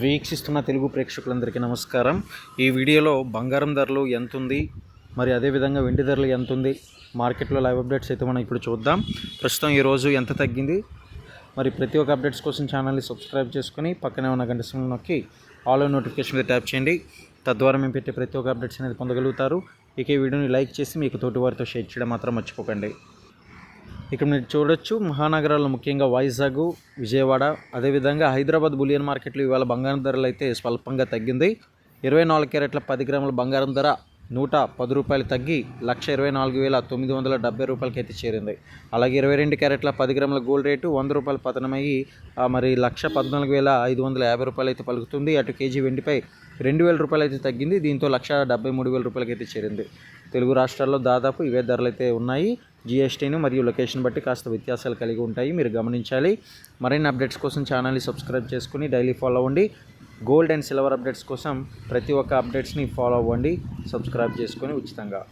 వీక్షిస్తున్న తెలుగు ప్రేక్షకులందరికీ నమస్కారం. ఈ వీడియోలో బంగారం ధరలు ఎంత ఉంది మరి అదేవిధంగా వెండి ధరలు ఎంత ఉంది మార్కెట్లో లైవ్ అప్డేట్స్ అయితే మనం ఇప్పుడు చూద్దాం. ప్రస్తుతం ఈరోజు ఎంత తగ్గింది మరి ప్రతి ఒక్క అప్డేట్స్ కోసం ఛానల్ని సబ్స్క్రైబ్ చేసుకుని పక్కనే ఉన్న గంట సింబల్ నొక్కి ఆల్ నోటిఫికేషన్ మీద ట్యాప్ చేయండి. తద్వారా మేము పెట్టే ప్రతి ఒక్క అప్డేట్స్ అనేది పొందగలుగుతారు. ఇక ఈ వీడియోని లైక్ చేసి మీకు తోటి వారితో షేర్ చేయడం మాత్రం మర్చిపోకండి. ఇక్కడ మీరు చూడొచ్చు మహానగరాల్లో ముఖ్యంగా వైజాగ్ విజయవాడ అదేవిధంగా హైదరాబాద్ బులియన్ మార్కెట్లో ఇవాళ బంగారం ధరలు అయితే స్వల్పంగా తగ్గింది. ఇరవై నాలుగు క్యారెట్ల పది గ్రాముల బంగారం ధర నూట పది రూపాయలు తగ్గి లక్ష ఇరవై నాలుగు వేల తొమ్మిది వందల డెబ్బై రూపాయలకి అయితే చేరింది. అలాగే ఇరవై రెండు క్యారెట్ల పది గ్రాముల గోల్డ్ రేటు వంద రూపాయలు పతనమయ్యి మరి లక్ష పద్నాలుగు వేల ఐదు వందల యాభై రూపాయలు అయితే పలుకుతుంది. అటు కేజీ వెండిపై రెండు వేల రూపాయలు అయితే తగ్గింది. దీంతో లక్ష డెబ్బై మూడు వేల రూపాయలకి అయితే చేరింది. తెలుగు రాష్ట్రాల్లో దాదాపు ఇవే ధరలు అయితే ఉన్నాయి. జిఎస్టీని మరియు లొకేషన్ బట్టి కాస్త వ్యత్యాసాలు కలిగి ఉంటాయి. మీరు గమనించాలి. మరిన్ని అప్డేట్స్ కోసం ఛానల్ని సబ్స్క్రైబ్ చేసుకుని డైలీ ఫాలో అవ్వండి. గోల్డ్ అండ్ సిల్వర్ అప్డేట్స్ కోసం ప్రతి ఒక్క అప్డేట్స్ని ఫాలో అవ్వండి. సబ్స్క్రైబ్ చేసుకొని ఉచితంగా.